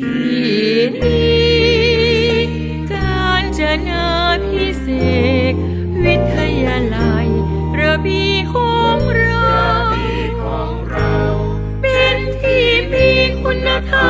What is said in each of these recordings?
ที่นี้การจนาพิเศษวิทยาลัยระบีของเรา เป็นที่มีคุณธรรม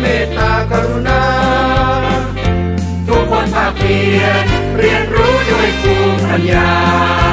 เมตตากรุณา ทุกคนภาคเพียนเรียนรู้ด้วยภูมิปัญญา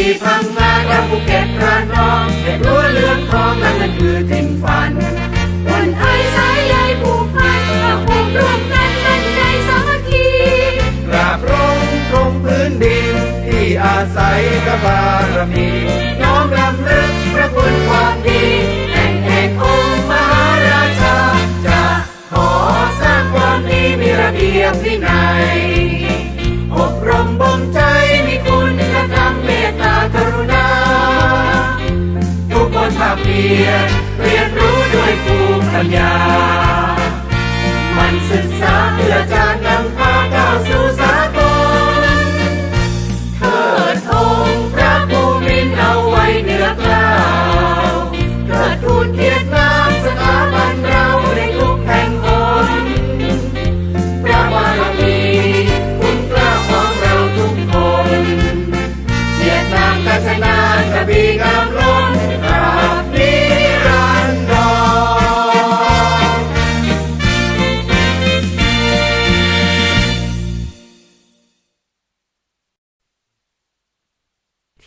บีพังงาและภูเก็ตระนองเด็ดรั้วเลือนทองและนั่นคือทิ้งฝันคนไทยสายใยผูกพันเราคงร่วมกันเป็นใจสามัคคีกราบรงตรงพื้นดิน ที่อาศัยกบารมีน้อมรำลึกพระคุณความดีแห่งเอกองค์มหาราชจะขอสร้างความดีมีระเบียบวินัย Yeah.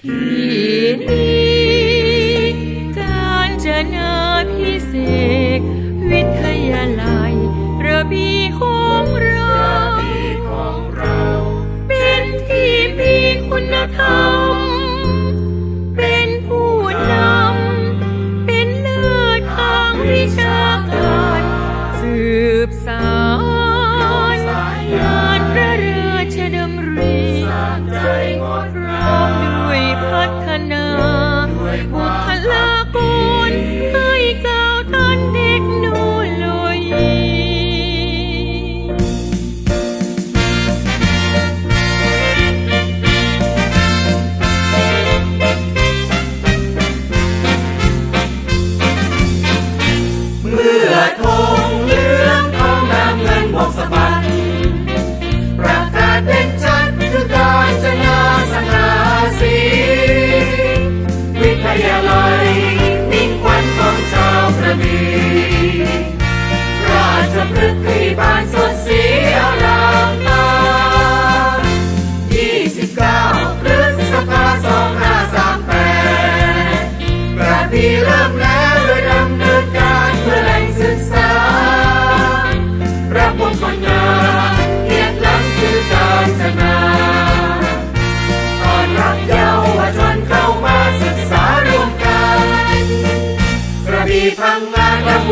一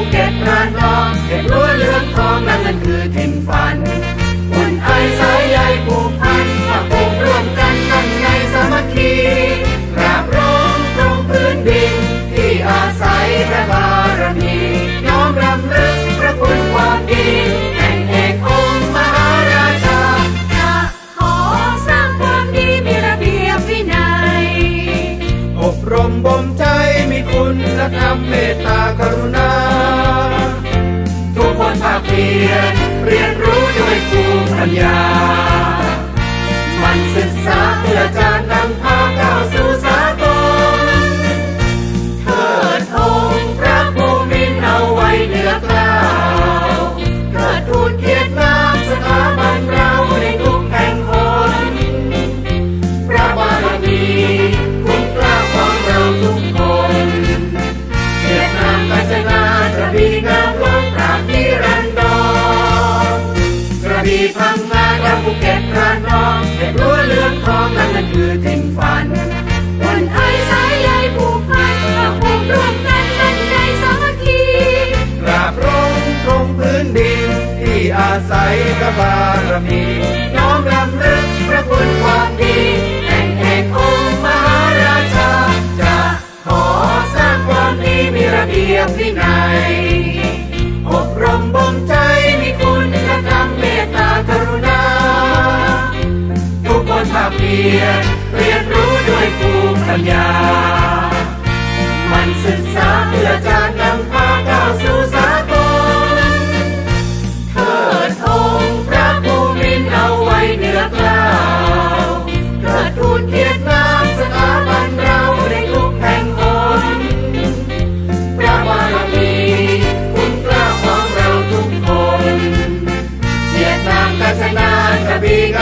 เก็ตระนองเก็บรั้วเรืองทองนั่นนั่นคือเท ปัญญา มันศึกษา ที่พังงาและภูเก็ตระนองเก็บรั้วเรือนทองนั่นนั่นคือถิ่นฝันอุ่นไอสายใยผูกพันมาปลูกร่วมกันกันในสามัคคีกราบรงตรงพื้นดิน ที่อาศัยพระบารมีน้อมรำลึกพระคุณความดีแห่งเอกองค์มหาราชาจะขอสร้างความดีมีระเบียบวินัย คนเพียรเรียนรู้ด้วยภูมิปัญญา มันศึกษาเพื่อจะนำพาก้าวสู่สากลเทิดธงพระภูมินเอาไว้เหนือกล้าวเกิดทูลเกียรติงามสถาบันเราในทุกแห่งหนพระบารมีคุณกล้าของเราทุกคนเวียดนามกัญจนากระบี่ง